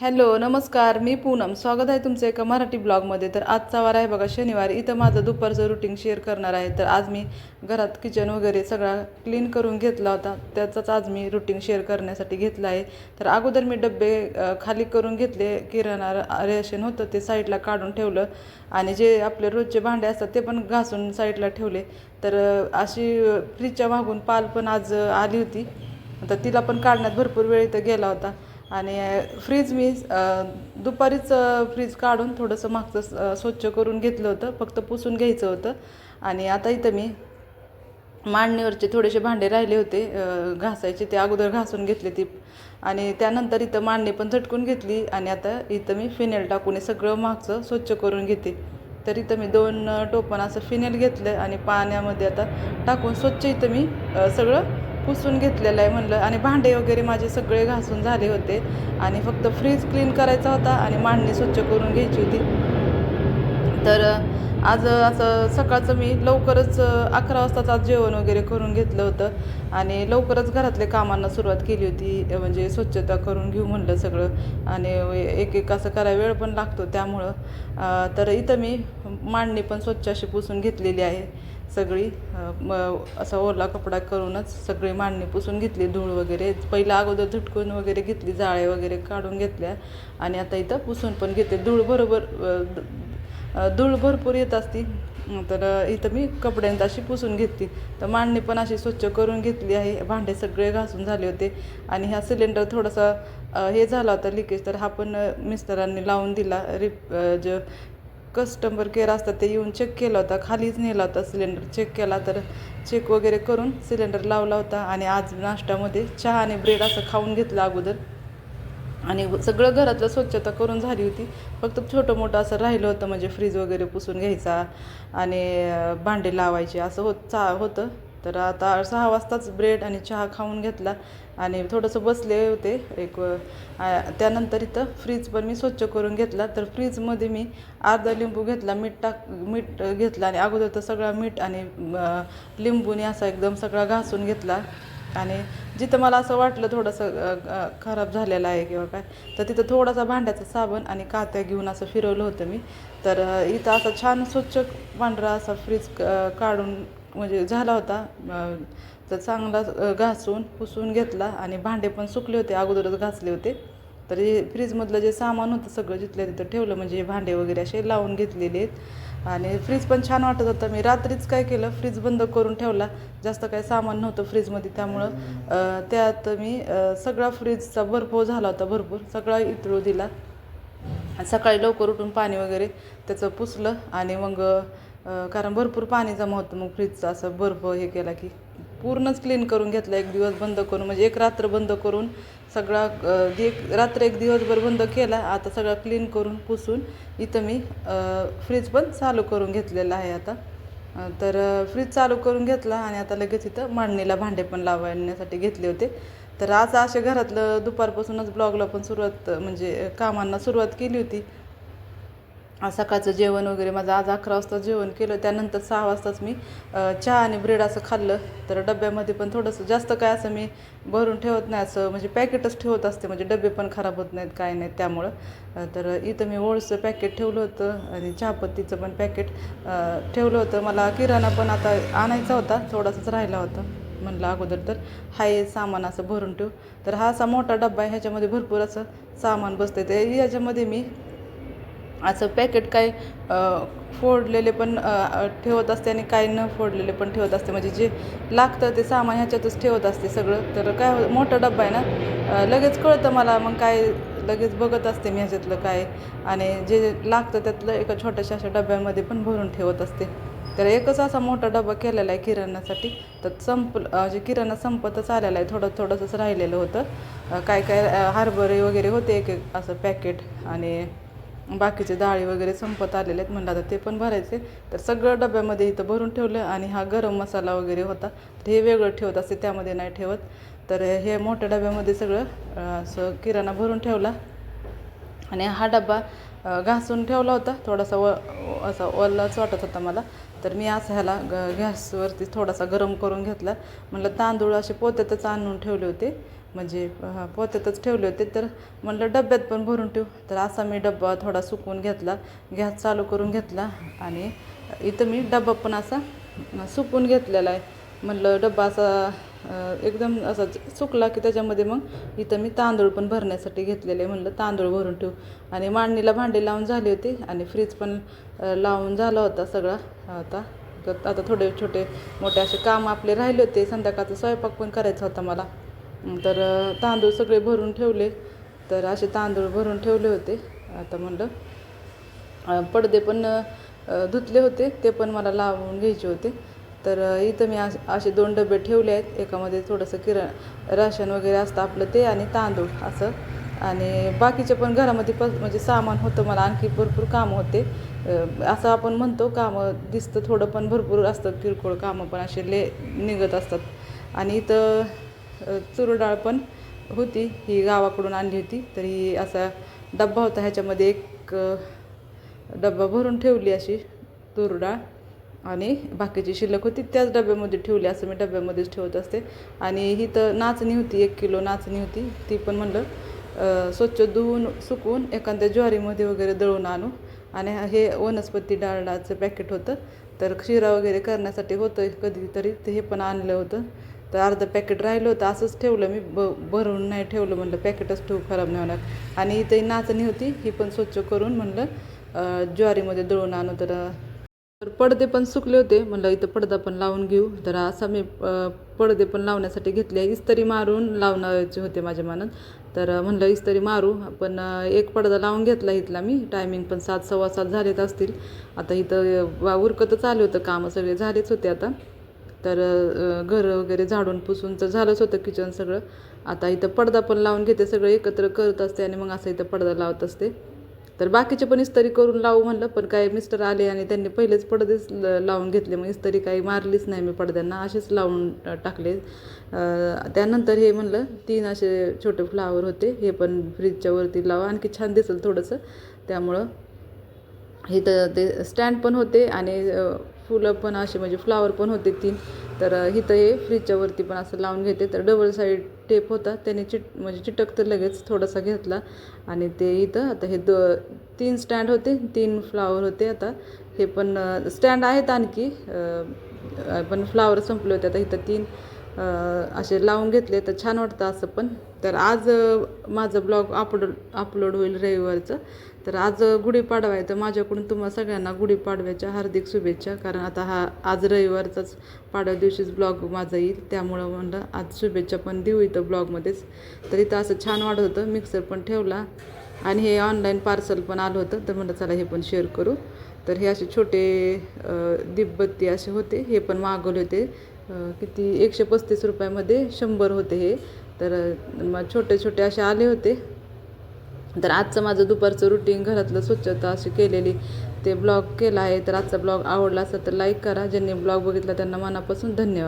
Hello नमस्कार. मी पूनम. स्वागत आहे तुमचं एका मराठी ब्लॉगमध्ये. तर आजचा वार आहे बघा शनिवार. इथं माझं दुपारचं रुटीन शेअर करणार आहे. तर आज मी घरात किचन वगैरे सगळा क्लीन करून घेतला होता. त्याचाच आज मी रुटीन शेअर करण्यासाठी घेतला आहे. तर अगोदर मी डबे खाली करून घेतले. किराणा रेशन होतं ते साईडला काढून ठेवलं. आणि जे आपले रोजचे भांडे असतात ते पण घासून साईडला ठेवले. तर अशी फ्रीजच्या मागून पाल पण आज आली होती. तर तिला पण काढण्यात भरपूर वेळ इथं गेला होता. आणि फ्रीज मी दुपारीच फ्रीज काढून थोडंसं मागचं स्वच्छ करून घेतलं होतं. फक्त पुसून घ्यायचं होतं. आणि आता इथं मी मांडणीवरचे थोडेसे भांडे राहिले होते. घासायचे ते अगोदर घासून घेतले ती. आणि त्यानंतर इथं मांडणी पण झटकून घेतली. आणि आता इथं मी फिनेल टाकून हे सगळं मागचं स्वच्छ करून घेते. तर इथं मी दोन टोपण असं फिनेल घेतलं आणि पाण्यामध्ये आता टाकून स्वच्छ इथं मी सगळं पुसून घेतलेलं आहे म्हणलं. आणि भांडे वगैरे माझे सगळे घासून झाले होते. आणि फक्त फ्रीज क्लीन करायचा होता आणि मांडणी स्वच्छ करून घ्यायची होती. तर आज असं सकाळचं मी लवकरच अकरा वाजताच आज जेवण वगैरे करून घेतलं होतं. आणि लवकरच घरातल्या कामांना सुरुवात केली होती म्हणजे स्वच्छता करून घेऊ म्हणलं सगळं. आणि एक एक असं करायला वेळ पण लागतो त्यामुळं. तर इथं मी मांडणी पण स्वच्छ अशी पुसून घेतलेली आहे. सगळी म असा ओला कपडा करूनच सगळी मांडणी पुसून घेतली धूळ वगैरे. पहिला अगोदर झटकून वगैरे घेतली जाळे वगैरे काढून घेतल्या. आणि आता इथं पुसून पण घेते. धूळ बरोबर धूळ भरपूर येत असती. तर इथं मी कपड्यांत अशी पुसून घेतली. तर मांडणी पण अशी स्वच्छ करून घेतली आहे. भांडे सगळे घासून झाले होते. आणि हा सिलेंडर थोडासा हे झाला होता लिकेज तर हा पण मिस्टरांनी लावून दिला. रिप जे ज कस्टमर केअर असतात ते येऊन चेक केला होता. खालीच नेला होता सिलेंडर चेक केला तर चेक वगैरे करून सिलेंडर लावला होता. आणि आज नाश्त्यामध्ये चहा आणि ब्रेड असं खाऊन घेतलं अगोदर. आणि सगळं घरातलं स्वच्छता करून झाली होती. फक्त छोटं मोठं असं राहिलं होतं म्हणजे फ्रीज वगैरे पुसून घ्यायचा आणि भांडे लावायचे असं होत चा होतं. तर आता सहा वाजताच ब्रेड आणि चहा खाऊन घेतला आणि थोडंसं बसले होते. एक त्यानंतर इथं फ्रीज पण मी स्वच्छ करून घेतला. तर फ्रीजमध्ये मी अर्धा लिंबू घेतला मीठ टाक मीठ घेतला आणि अगोदर तर सगळा मीठ आणि लिंबूने असा एकदम सगळा घासून घेतला. आणि जिथं मला असं वाटलं थोडंसं खराब झालेलं आहे किंवा काय तर तिथं थोडासा भांड्याचा साबण आणि कात्या घेऊन असं फिरवलं होतं मी. तर इथं असा छान स्वच्छ पांढरा असा फ्रीज काढून म्हणजे झाला होता. तर चांगला घासून पुसून घेतला आणि भांडे पण सुकले होते अगोदरच घासले होते. तर हे फ्रीजमधलं जे सामान होतं सगळं जिथल्या तिथं ठेवलं म्हणजे भांडे वगैरे असे लावून घेतलेले आहेत. आणि फ्रीज पण छान वाटत होतं. मी रात्रीच काय केलं फ्रीज बंद करून ठेवला. जास्त काही सामान नव्हतं फ्रीजमध्ये त्यामुळं त्यात मी सगळा फ्रीजचा भरपूर झाला होता भरपूर. सगळा इतळू दिला. सकाळी लवकर उठून पाणी वगैरे त्याचं पुसलं आणि मग कारण भरपूर पाणी जमा होतं मग फ्रीजचं असं बर्फ हे केला की पूर्णच क्लीन करून घेतलं एक दिवस बंद करून म्हणजे एक रात्र बंद करून सगळा एक रात्र एक दिवसभर बंद केला आता सगळा क्लीन करून पुसून इथं मी फ्रीज पण चालू करून घेतलेला आहे आता. तर फ्रीज चालू करून घेतला आणि आता लगेच इथं मांडणीला भांडे पण लावण्यासाठी घेतले होते. तर आज असे घरातलं दुपारपासूनच ब्लॉगला पण सुरुवात म्हणजे कामांना सुरुवात केली होती. सकाळचं जेवण वगैरे माझं आज अकरा वाजता जेवण केलं. त्यानंतर सहा वाजताच मी चहा आणि ब्रेड असं खाल्लं. तर डब्यामध्ये पण थोडंसं जास्त काय असं मी भरून ठेवत नाही. असं म्हणजे पॅकेटच ठेवत असते. म्हणजे डबे पण खराब होत नाहीत काय नाहीत त्यामुळं. तर इथं मी ओळचं पॅकेट ठेवलं होतं आणि चहापत्तीचं पण पॅकेट ठेवलं होतं. मला किराणा पण आता आणायचा होता. थोडासाच राहिला होता. म्हणलं अगोदर तर हाय सामान असं भरून ठेव. तर हा असा मोठा डब्बा आहे. ह्याच्यामध्ये भरपूर असं सामान बसतं ते ह्याच्यामध्ये मी असं पॅकेट काय फोडलेले पण ठेवत असते आणि काय न फोडलेले पण ठेवत असते. म्हणजे जे लागतं ते सामान ह्याच्यातच ठेवत असते सगळं. तर काय हो- मोठा डब्बा आहे ना? लगेच कळतं मला मग काय लगेच बघत असते मी ह्याच्यातलं काय. आणि जे लागतं त्यातलं एका छोट्याशा अशा डब्यामध्ये पण भरून ठेवत असते. तर एकच असा मोठा डबा केलेला आहे किराणासाठी. तर संप म्हणजे किराणा संपतच आलेला आहे. थोडं थोडंसंच राहिलेलं होतं. काय काय हार्बरे हरभरे वगैरे होते एक एक असं पॅकेट आणि बाकीचे डाळी वगैरे संपत आलेले आहेत म्हणलं आता ते पण भरायचे. तर सगळं डब्यामध्ये इथं भरून ठेवलं आणि हा गरम मसाला वगैरे होता. तर हे वेगळं ठेवत असते त्यामध्ये नाही ठेवत. तर हे मोठ्या डब्यामध्ये सगळं असं किराणा भरून ठेवला. आणि हा डबा घासून ठेवला होता. थोडासा व असा ओलाच वाटत होता मला. तर मी असं ह्याला ग गॅसवरती थोडासा गरम करून घेतला. म्हणलं तांदूळ असे पोत्यातच आणून ठेवले होते. म्हणजे हा, पोत्यातच ठेवले होते. तर म्हणलं डब्यात पण भरून ठेवू. तर असा मी डब्बा थोडा सुकवून घेतला. गॅस चालू करून घेतला. आणि इथं मी डब्बा पण असा सुकवून घेतलेला आहे. म्हणलं डब्बा असा एकदम असा सुकला की त्याच्यामध्ये मग इथं मी तांदूळ पण भरण्यासाठी घेतलेले म्हणलं तांदूळ भरून ठेवू. आणि मांडणीला भांडी लावून झाली होती. आणि फ्रीज पण लावून झाला होता सगळा. आता तर आता थोडे छोटे मोठे असे काम आपले राहिले होते. संध्याकाळचा स्वयंपाक पण करायचा होता मला. तर तांदूळ सगळे भरून ठेवले. तर असे तांदूळ भरून ठेवले होते. आता म्हणलं पडदे पण धुतले होते. ते पण मला लावून घ्यायचे होते. तर इथं मी अस- असे दोन डबे ठेवले आहेत. एकामध्ये थोडंसं किरा राशन वगैरे असतं आपलं ते आणि तांदूळ असं. आणि बाकीचे पण घरामध्ये प म्हणजे सामान होतं. मला आणखी भरपूर कामं होते. असं आपण म्हणतो कामं दिसतं थोडं पण भरपूर असतं. किरकोळ कामं पण असे ले निघत असतात. आणि इथं डाळ पण होती. ही गावाकडून आणली होती. तर ही असा डब्बा होता. ह्याच्यामध्ये एक डब्बा भरून ठेवली अशी तुरडाळ आणि बाकीची शिल्लक होती. त्याच डब्यामध्ये ठेवली. असं मी डब्यामध्येच ठेवत असते. आणि ही तर नाचणी होती. एक किलो नाचणी होती. ती पण म्हणलं स्वच्छ धुवून सुकवून एखाद्या ज्वारीमध्ये वगैरे दळून आणू. आणि हे वनस्पती डाळाचं पॅकेट होतं. तर शिरा वगैरे करण्यासाठी होतं. कधीतरी ते हे पण आणलं होतं. तर अर्धं पॅकेट राहिलं होतं असंच ठेवलं मी. ब भरून नाही ठेवलं म्हणलं पॅकेटच ठेवू खराब नाही होणार. आणि इथे नाचणी होती ही पण स्वच्छ करून म्हणलं ज्वारीमध्ये दळून आणू तर तर पडदे पण सुकले होते. म्हणलं इथं पडदा पण लावून घेऊ. तर असा मी पडदे पण लावण्यासाठी घेतले. इस्त्री मारून लावण्याचे होते माझ्या मनात. तर म्हणलं इस्त्री मारू. पण एक पडदा लावून घेतला इथला मी. टायमिंग पण सात सव्वा सात झालेत असतील. आता इथं वा- उरकतच आले होतं कामं सगळे झालेच होते आता. तर घरं वगैरे झाडून पुसून तर झालंच होतं किचन सगळं. आता इथं पडदा पण लावून घेते सगळं एकत्र करत असते आणि मग असं इथं पडदा लावत असते. तर बाकीचे पण इस्तरी करून लावू म्हणलं पण काय मिस्टर आले आणि त्यांनी पहिलेच पडदेच ल- लावून घेतले. मग इस्तरी काही मारलीच नाही मी पडद्यांना असेच लावून टाकले. त्यानंतर हे म्हणलं तीन असे छोटे फ्लावर होते हे पण फ्रीजच्या वरती लावा आणखी छान दिसेल थोडंसं. त्यामुळं इथं ते स्टँड पण होते आणि फुलं पण असे म्हणजे फ्लावर पण होते तीन. तर इथं हे फ्रीजच्या वरती पण असं लावून घेते. तर डबल साईड टेप होता. त्याने चिट म्हणजे चिटक तर लगेच थोडासा घेतला. आणि ते इथं आता हे द तीन स्टँड होते. तीन फ्लावर होते आता. हे पण स्टँड आहेत आणखी. पण फ्लावर संपले होते. आता इथं तीन. असे लावून घेतले तर छान वाटतं असं पण. तर आज माझं ब्लॉग अपलोड अपलोड होईल रविवारचं. तर आज गुढीपाडवा आहे. तर माझ्याकडून तुम्हा सगळ्यांना गुढीपाडव्याच्या हार्दिक शुभेच्छा. कारण आता हा आज रविवारचाच पाडव्या दिवशीच ब्लॉग माझा येईल. त्यामुळं म्हणलं आज शुभेच्छा पण देऊ इथं ब्लॉगमध्येच तर इथं असं छान वाटत होतं. मिक्सर पण ठेवला. आणि हे ऑनलाईन पार्सल पण आलं होतं. तर म्हणलं चला हे पण शेअर करू. तर हे असे छोटे अ, असे होते. हे पण मागवले होते. किती एकशे पस्तीस रुपयामध्ये शंभर होते हे. तर मग छोटे छोटे असे आले होते. तर आजचं माझं दुपारचं रुटीन घरातलं स्वच्छता अशी केलेली. ते ब्लॉग केला आहे. तर आजचा ब्लॉग आवडला असेल तर लाईक करा. ज्यांनी ब्लॉग बघितला त्यांना मनापासून धन्यवाद.